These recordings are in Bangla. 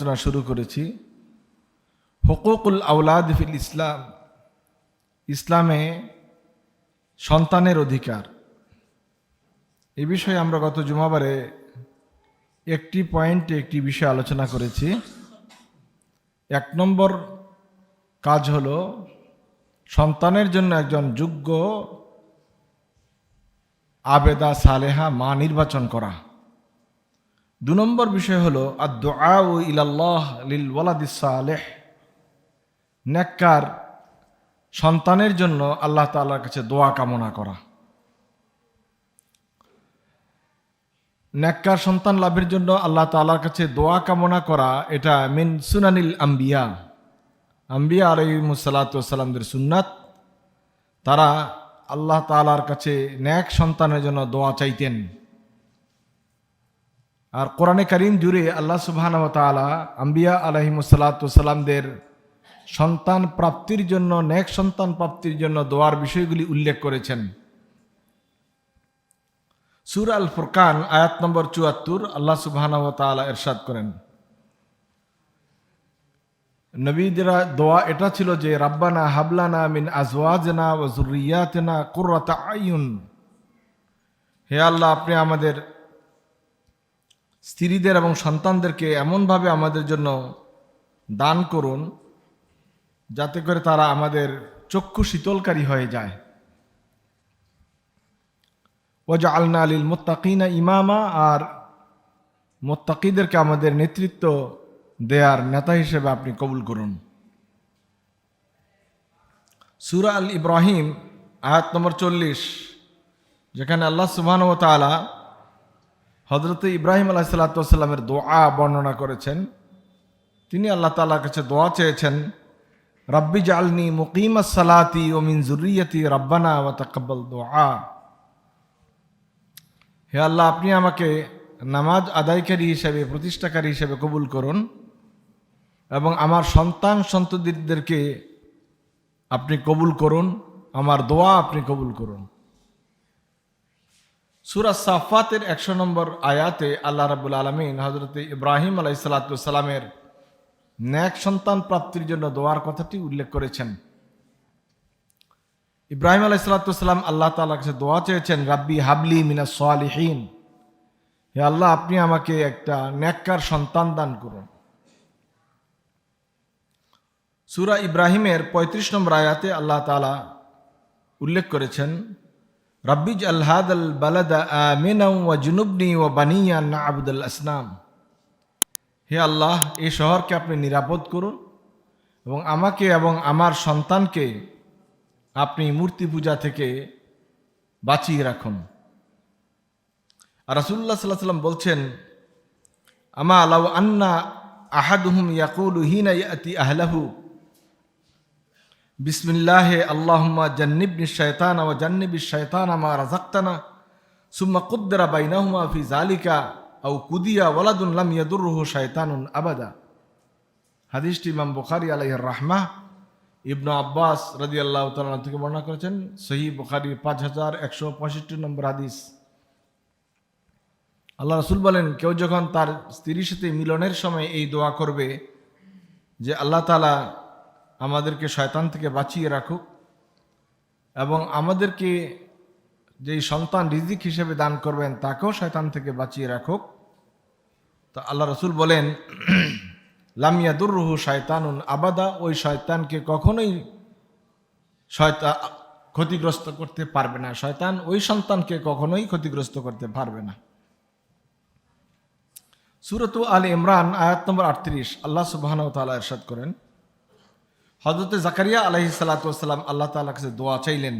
আলোচনা শুরু করেছি। হকুকুল আউলাদ ফিল ইসলাম। ইসলামে সন্তানের অধিকার। এ বিষয়ে আমরা গত জুমাবারে একটি পয়েন্টে একটি বিষয় আলোচনা করেছি। এক নম্বর কাজ হলো সন্তানের জন্য একজন যোগ্য আবেদা সালেহা মা নির্বাচন করা। দু নম্বর বিষয় হলো আদা ও ইলাল্লাহ লিল ওয়ালাদিস সালেহ। নেককার সন্তানের জন্য আল্লাহ তাআলার কাছে দোয়া কামনা করা। নেককার সন্তান লাভের জন্য আল্লাহ তাআলার কাছে দোয়া কামনা করা, এটা মিন সুনানিল আম্বিয়া। আম্বিয়া আলহিমসাল্লাতামদের সুন্নাত। তারা আল্লাহ তাআলার কাছে ন্যাক সন্তানের জন্য দোয়া চাইতেন। আর কোরআনে করিম জুড়ে আল্লাহ সুবহান তালা আম্বিয়া আলহিমসাল্লাতামদের সন্তান প্রাপ্তির জন্য, নেক সন্তান প্রাপ্তির জন্য দোয়ার বিষয়গুলি উল্লেখ করেছেন। সুর আল ফুরকান আয়াত নম্বর চুয়াত্তর, আল্লাহ সুবহান তালা এরশাদ করেন। নবীদেরা, দোয়া এটা ছিল যে, রাব্বানা হাবলানা মিন আজওয়াজনা ও জুরিয়াতেনা কুর্রাতা আইন হে আল্লাহ, আপনি আমাদের স্ত্রীদের এবং সন্তানদেরকে এমনভাবে আমাদের জন্য দান করুন, যাতে করে তারা আমাদের চক্ষু শীতলকারী হয়ে যায়। ওজা আলনা আলিল মোত্তাকিনা ইমামা, আর মোত্তাকিদেরকে আমাদের নেতৃত্ব দেয়ার নেতা হিসেবে আপনি কবুল করুন। সুরা আল ইব্রাহিম, আয়াত নম্বর চল্লিশ, যেখানে আল্লাহ সুবহান ও তালা হজরত ইব্রাহিম আলাহ সাল্লাতামের দোয়া বর্ণনা করেছেন। তিনি আল্লাহ তালার কাছে দোয়া চেয়েছেন, রব্বি জালনি মুকিম সালাতি ও মিন জুরিয়তি রব্বানা ও তকব্বল দোয়া। হে আল্লাহ, আপনি আমাকে নামাজ আদায়কারী হিসেবে, প্রতিষ্ঠাকারী হিসেবে কবুল করুন এবং আমার সন্তান সন্ততিদেরকে আপনি কবুল করুন, আমার দোয়া আপনি কবুল করুন। সুরা সাফাতের একশো নম্বর আয়াতে আল্লাহ রাবুল আলমিন হজরত ইব্রাহিম আলাই সালাতামের ন্যাক সন্তান প্রাপ্তির জন্য দোয়ার কথাটি উল্লেখ করেছেন। ইব্রাহিম আলাই সালাতাম আল্লাহ তালার কাছে দোয়া চেয়েছেন, রাব্বি হাবলি মিনা সোয়ালিহীন হে আল্লাহ, আপনি আমাকে একটা ন্যাক্কার সন্তান দান করুন। সুরা ইব্রাহিমের ৩৫ নম্বর আয়াতে আল্লাহ তালা উল্লেখ করেছেন রব্বিজ আল্লাহাদ আল বালাদা আমিনাউ ওয়া জুনুবনি ও বানিয়া না আবুদুল আসনাম। হে আল্লাহ এই শহরকে আপনি নিরাপদ করুন এবং আমাকে এবং আমার সন্তানকে আপনি মূর্তি পূজা থেকে বাঁচিয়ে রাখুন। আর রাসুল্লাহ সাল্লাহ সাল্লাম বলছেন, আমা আলাউ আন্না আহাদুহুম ইয়াকুল হিনা ইয়াতি আহলাহু। বিসমিল্লাহ আল্লাহুম্মা জান্নিবনি শয়তান ওয়া জান্নিবি শয়তান আমা রাযাক্তানা, সুম্মা কুদ্দরা বাইনাহুমা ফি যালিকা, আও কুদিয়া ওয়ালাদুন লাম ইয়াদুররুহু শয়তানুন আবাদা। হাদিসটি ইমাম বুখারী আলাইহির রাহমা, ইবনু আব্বাস রাজি আল্লাহ তাআলা থেকে বর্ণনা করেছেন সহি বুখারী পাঁচ হাজার একশো পঁয়ষট্টি নম্বর হাদিস। আল্লাহ রসুল বলেন, কেউ যখন তার স্ত্রীর সাথে মিলনের সময় এই দোয়া করবে যে আল্লাহ তালা আমাদেরকে শয়তান থেকে বাঁচিয়ে রাখুক এবং আমাদেরকে যেই সন্তান রিজিক হিসেবে দান করবেন, তাকেও শয়তান থেকে বাঁচিয়ে রাখুক। তো আল্লাহ রসুল বলেন লামিয়াদুররুহু শয়তানুন আবাদা ওই শয়তানকে কখনোই শয়তা ক্ষতিগ্রস্ত করতে পারবে না। শয়তান ওই সন্তানকে কখনোই ক্ষতিগ্রস্ত করতে পারবে না। সুরত আল ইমরান, আয়াত নম্বর আটত্রিশ। আল্লাহ সুবাহন তালা এরশাদ করেন হজরত জাকারিয়া আলহি সালাতাম আল্লাহ তালা কাছে দোয়া চাইলেন,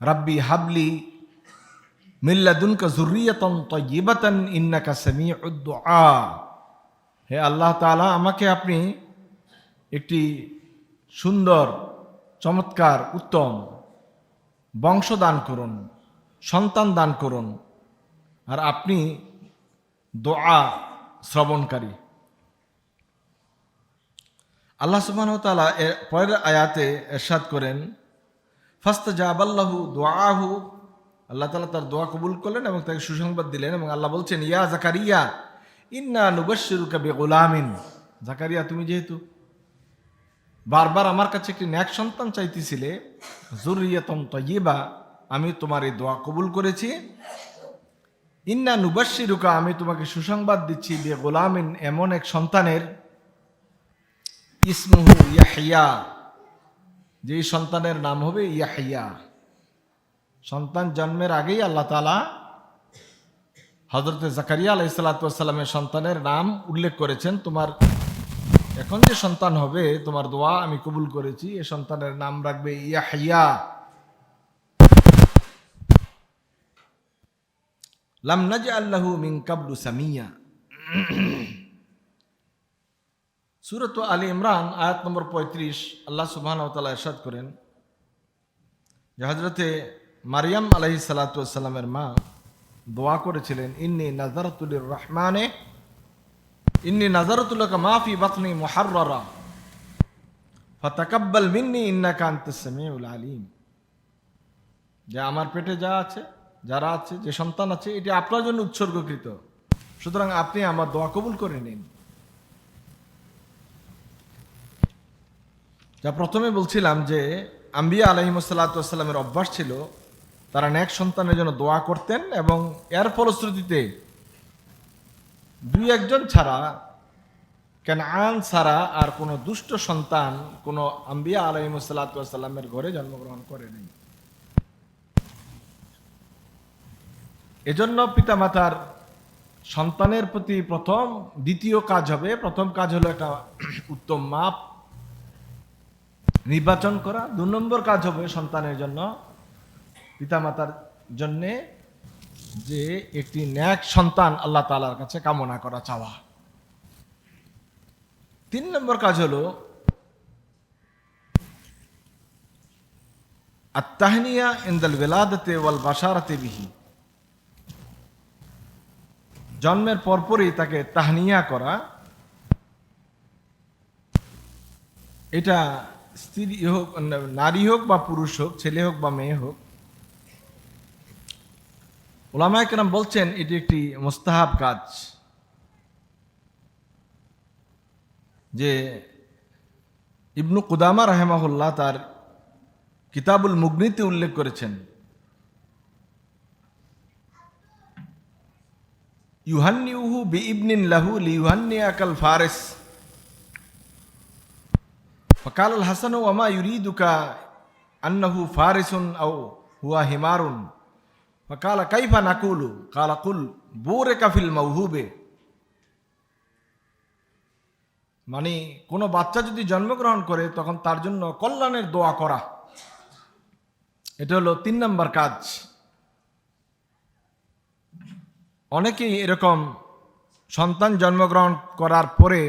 রাব্বি হাবলি মিল্লাদুনকা জুরিয়াতন তয়িবাতান ইন্নাকা সামি উদ্দুআ হে আল্লাহ তালা আমাকে আপনি একটি সুন্দর, চমৎকার, উত্তম বংশ দান করুন, সন্তান দান করুন, আর আপনি দোয়া শ্রবণকারী। আল্লাহ সুবাহ তালা এর পরের আয়াতে এরশাদ করেন ফাস্ত জাবাল্লাহু দোয়াহু আল্লাহ তালা তার দোয়া কবুল করলেন এবং তাকে সুসংবাদ দিলেন এবং আল্লাহ বলছেন, ইয়া জাকারিয়া, ইন্না নুবাশিরুকা বেগুলামিন। জাকারিয়া, তুমি যেহেতু বারবার আমার কাছে একটি ন্যাক সন্তান চাইতেছিলে জরুরিয়াতম তৈবা আমি তোমার এই দোয়া কবুল করেছি। ইন্না নুবাশিরুকা আমি তোমাকে সুসংবাদ দিচ্ছি বে গোলামিন এমন এক সন্তানের ইসমুহু ইয়াহিয়া যেই সন্তানের নাম হবে ইয়াহিয়া সন্তান জন্মের আগেই আল্লাহ তালা হজরতে জাকারিয়া আলাই সাল্লাতামের সন্তানের নাম উল্লেখ করেছেন। তোমার এখন যে সন্তান হবে, তোমার দোয়া আমি কবুল করেছি, এ সন্তানের নাম রাখবে ইয়াহিয়া লাম নাজ আল্লাহু মিন কাবলু সামিয়া। সুরত আলী ইমরান আয়াত নম্বর পঁয়ত্রিশ আল্লাহ সুবহান তালা এরশাদ করেন যে হজরতে মারিয়াম আলহি সালাতামের মা দোয়া করেছিলেন ইন্নি নাজারতুলির রহমানে ইন্নি নাজারতুল্লাকা মাফি বাতনি মুহাররা ফাতাকাব্বাল মিন্নি ইন্না আনতাস সামিউল আলিম যে আমার পেটে যা আছে, যারা আছে, যে সন্তান আছে, এটি আপনার জন্য উৎসর্গকৃত। সুতরাং আপনি আমার দোয়া কবুল করে নিন। যা প্রথমে বলছিলাম যে আম্বিয়া আলহিমসাল্লাতামের অভ্যাস ছিল তারা ন্যাক সন্তানের জন্য দোয়া করতেন এবং এর ফলশ্রুতিতে দুই একজন ছাড়া কেন আন ছাড়া আর কোনো দুষ্ট সন্তান কোনো আম্বিয়া আলহিমসাল্লাতামের ঘরে জন্মগ্রহণ করেনি এজন্য পিতামাতার সন্তানের প্রতি প্রথম দ্বিতীয় কাজ হবে, প্রথম কাজ হলো একটা উত্তম মাপ নির্বাচন করা দু নম্বর কাজ হবে সন্তানের জন্য, পিতামাতার জন্যে যে একটি ন্যাক সন্তান আল্লাহ তালার কাছে কামনা করা চাওয়া। তিন নম্বর কাজ হলো আত্মাহনিয়া ইন্দাল বেলাদতে ওয়াল বাসারাতে বিহি। জন্মের পরপরই তাকে তাহনিয়া করা, এটা স্ত্রী হোক নারী হোক বা পুরুষ হোক, ছেলে হোক বা মেয়ে হোক, ওলামায় কেরাম বলছেন, এটি একটি মোস্তাহাব কাজ। যে ইবনু কুদামা রাহেমাহুল্লাহ তার কিতাবুল মুগনিতে উল্লেখ করেছেন, ইউহান্নিউহু বি ইবনিন লাহু লিউহান্নি আকাল ফারেস। فقال الحسن হাসান ও আমা فارس আন্নাহু ফারিসুন حمار? হুয়া كيف نقول؟ কাইফা قل, بورك في বোরে কাফিল মানে কোনো বাচ্চা যদি জন্মগ্রহণ করে, তখন তার জন্য কল্যাণের দোয়া করা। এটা হলো তিন নম্বর কাজ। অনেকেই এরকম সন্তান জন্মগ্রহণ করার পরে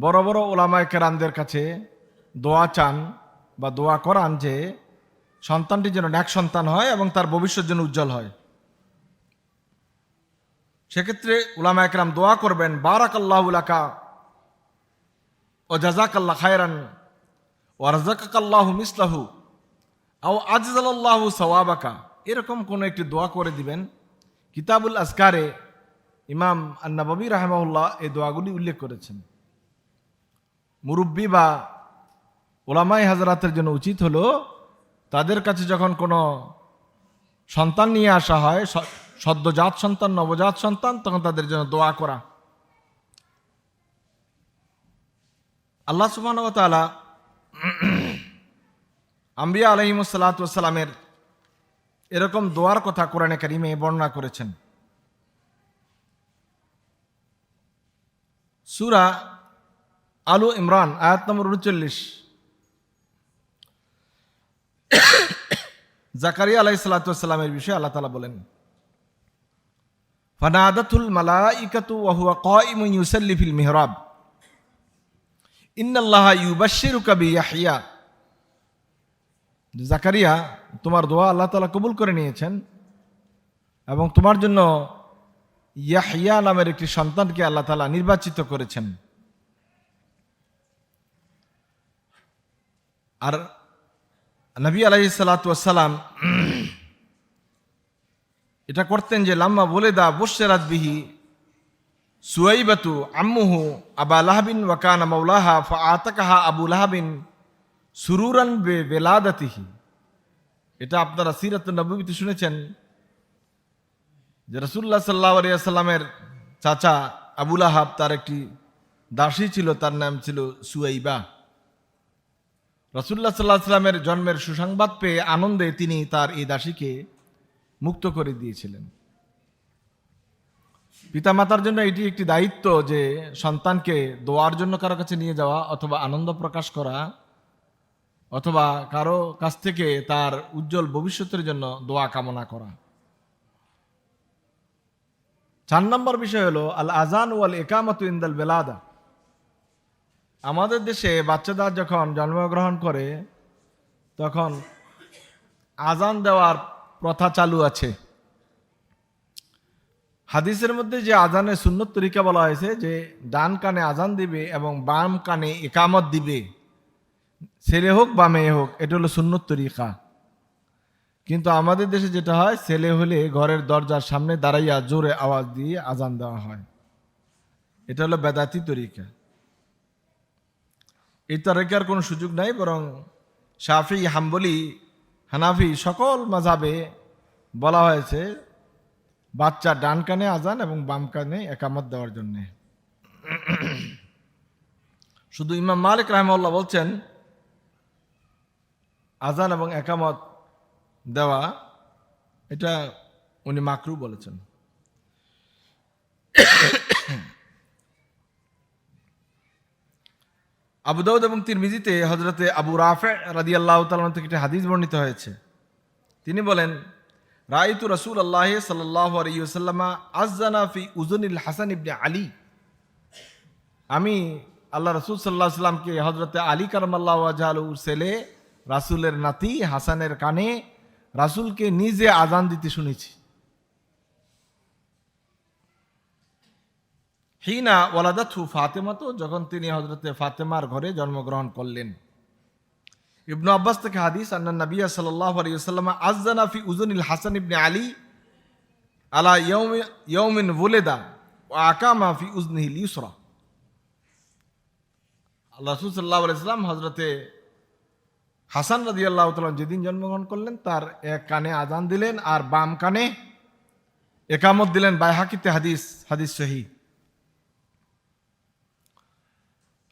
বড় বড় ওলামায় কেরামদের কাছে দোয়া চান বা দোয়া করান যে সন্তানটি যেন ন্যাক সন্তান হয় এবং তার ভবিষ্যৎ যেন উজ্জ্বল হয়। সেক্ষেত্রে উলামা একরাম দোয়া করবেন বারাক আল্লাহুলাকা ও জাজাকাল্লা খায়রান ও রাজাকাল্লাহু মিসলাহু আও আজজাল্লাহু সওয়াবাকা। এরকম কোনো একটি দোয়া করে দিবেন। কিতাবুল আসকারে ইমাম আন্নাবী রাহমাউল্লাহ এই দোয়াগুলি উল্লেখ করেছেন। মুরব্বী বা ওলামাই হাজরাতের জন্য উচিত হলো তাদের কাছে যখন কোনো সন্তান নিয়ে আসা হয় সদ্যজাত সন্তান, নবজাত সন্তান, তখন তাদের জন্য দোয়া করা। আল্লাহ সুবাহ তালা আম্বিয়া আলহিমসাল্লাতামের এরকম দোয়ার কথা কোরআনে কারিমে বর্ণনা করেছেন। সুরা আলু ইমরান, আয়াত নম্বর উনচল্লিশ। জাকারিয়া আলাই সাল্লাতামের বিষয়ে আল্লাহ তালা বলেন, ফানাদাতুল মালাইকাতু ওয়াহুয়া কাইমুন ইউসাল্লি ফিল মিহরাব। ইন্নাল্লাহা ইউবাশশিরুকা বিয়াহইয়া জাকারিয়া, তোমার দোয়া আল্লাহ তাআলা কবুল করে নিয়েছেন এবং তোমার জন্য ইয়াহিয়া নামের একটি সন্তানকে আল্লাহ তাআলা নির্বাচিত করেছেন। আর নবী আলাইহি সালাম এটা করতেন যে, লাম্মা বলে দা বসেরাত বিহি সুয়াইবাতু আম্মুহু আবা লাহাবিন ওয়াকানা মৌলাহা ফাআতাকাহা আবু লাহাবিন সুরুরান বে বেলাদাতিহি। এটা আপনারা সিরাত নবীতে শুনেছেন যে রসুল্লাহ সাল্লাহ আলিয়াল্লামের চাচা আবুল আহাব তার একটি দাসী ছিল, তার নাম ছিল সুয়াইবা। রসুল্লাহ সাল্লাহ সাল্লামের জন্মের সুসংবাদ পেয়ে আনন্দে তিনি তার এই দাসীকে মুক্ত করে দিয়েছিলেন। পিতামাতার জন্য এটি একটি দায়িত্ব যে সন্তানকে দোয়ার জন্য কারও কাছে নিয়ে যাওয়া অথবা আনন্দ প্রকাশ করা অথবা কারও কাছ থেকে তার উজ্জ্বল ভবিষ্যতের জন্য দোয়া কামনা করা। চার নম্বর বিষয় হলো আল আজান ওয়াল একামত ইন্দাল বেলাদা। আমাদের দেশে বাচ্চাদের যখন জন্মগ্রহণ করে, তখন আজান দেওয়ার প্রথা চালু আছে। হাদিসের মধ্যে যে আজানের সুন্নত তরিকা বলা হয়েছে, যে ডান কানে আজান দিবে এবং বাম কানে একামত দিবে, ছেলে হোক বা মেয়ে হোক, এটা হলো সুন্নত তরিকা। কিন্তু আমাদের দেশে যেটা হয়, ছেলে হলে ঘরের দরজার সামনে দাঁড়াইয়া জোরে আওয়াজ দিয়ে আজান দেওয়া হয়। এটা হলো বেদাতি তরিকা। এই তরিকার কোনো সুযোগ নাই, বরং শাফি, হাম্বলি, হানাফি সকল মাঝাবে বলা হয়েছে, বাচ্চা ডান কানে আজান এবং বাম কানে একামত দেওয়ার জন্যে। শুধু ইমাম মালিক রাহমাল্লাহ বলছেন, আজান এবং একামত দেওয়া, এটা উনি মাকরু বলেছেন। আবু দাউদ এবং তিরমিজিতে হজরতে আবু রাফে রাদি আল্লাহ তালন থেকে একটি হাদিস বর্ণিত হয়েছে। তিনি বলেন রায়তু রসুল আল্লাহ সাল্লাহ আলিয়াল্লামা আজানা ফি উজনিল হাসান ইবনে আলী। আমি আল্লাহ রসুল সাল্লাহ সাল্লামকে হজরতে আলী কারমাল্লাহ আজহালুর ছেলে, রাসুলের নাতি হাসানের কানে রাসুলকে নিজে আজান দিতে শুনেছি। হিনা ওয়ালাদাথু ফাতেমা তো যখন তিনি হজরতে ফাতেমার ঘরে জন্মগ্রহণ করলেন। ইবনু আব্বাস থেকে হাদিস, আন্না নবিয়া সাল্লাহ আলিয়াল্লাম আজানা ফি উজুনিল হাসান ইবনে আলী আলা ইয়ৌমিন ওলেদা ও আকামা ফি উজনিহিল ইউসরা। আল্লাহ রসুল সাল্লাহ আলাইসাল্লাম হজরতে হাসান রাজি আল্লাহ যেদিন জন্মগ্রহণ করলেন, তার এক কানে আজান দিলেন আর বাম কানে একামত দিলেন। বাইহাকিতে হাদিস হাদিস সহি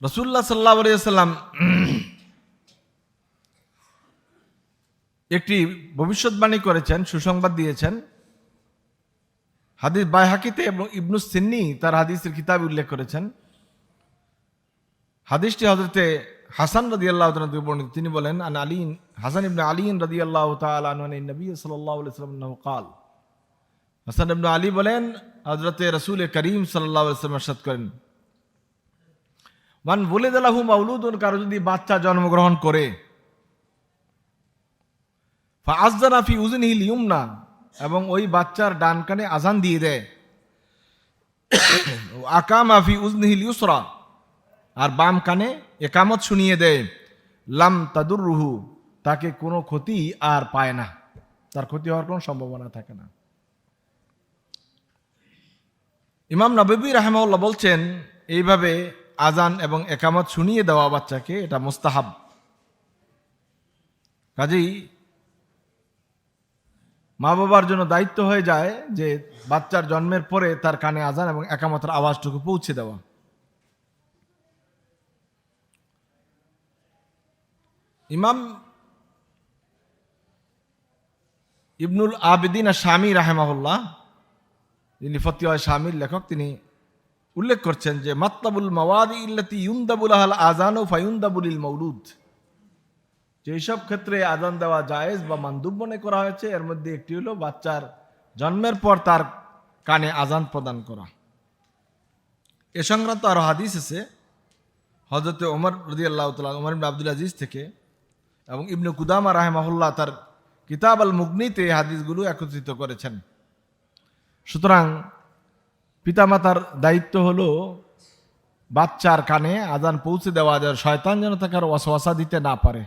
রসুল্লাহ সাল্লাহ আলিয়াল্লাম একটি ভবিষ্যৎবাণী করেছেন, সুসংবাদ দিয়েছেন। হাদিস বাইহাকিতে এবং ইবনু সিন্নি তার হাদিসের কিতাব উল্লেখ করেছেন। হাদিসটি হজরতে হাসান রদি আল্লাহ বর্ণিত। তিনি বলেন, আন আলীন হাসান ইবনে আলীন রদি আল্লাহ নবী সাল্লাম কাল। হাসান ইবনে আলী বলেন হজরতে রসুল করিম সাল্লাহ সাল্লাম সাদ করেন। মান বলে দালাহু মাউলুদুন, কারও যদি বাচ্চা জন্মগ্রহণ করে। ফাজদানা ফি উজনিহিল ইউমনা এবং ওই বাচ্চার ডান কানে আজান দিয়ে দেয়। আকামা ফি উজনিহিল ইউসরা, আর বাম কানে একামত শুনিয়ে দেয়। লাম তাদুর রুহু তাকে কোনো ক্ষতি আর পায় না। তার ক্ষতি হওয়ার কোনো সম্ভাবনা থাকে না। ইমাম নবী রাহেমাউল্লাহ বলছেন, এইভাবে আজান এবং একামত শুনিয়ে দেওয়া বাচ্চাকে এটা মোস্তাহাব। কাজেই মা বাবার জন্য দায়িত্ব হয়ে যায় যে বাচ্চার জন্মের পরে তার কানে আজান এবং একামতের আওয়াজটুকু পৌঁছে দেওয়া। ইমাম ইবনুল আবেদিন আর স্বামী রাহেমাহুল্লাহ, যিনি ফতিওয়া স্বামীর লেখক, তিনি উল্লেখ করছেন যে, মাতলাবুল মাওয়াদি ইল্লাতি ইউন্দাবুল আহল আজান ও ফায়ুন্দাবুল মৌলুদ যেসব ক্ষেত্রে আজান দেওয়া জায়েজ বা মান্দুব মনে করা হয়েছে, এর মধ্যে একটি হলো বাচ্চার জন্মের পর তার কানে আজান প্রদান করা। এ সংক্রান্ত আরও হাদিস আছে হজরতে ওমর রদি আল্লাহ তালা ওমর আব্দুল আজিজ থেকে, এবং ইবনু কুদামা রাহেমাহুল্লাহ তার কিতাব আল মুগনিতে এই হাদিসগুলো একত্রিত করেছেন। সুতরাং পিতামাতার দায়িত্ব হল বাচ্চার কানে আজান পৌঁছে দেওয়া যায় শয়তান যেন তাকে আর ওয়াসওয়াসা দিতে না পারে।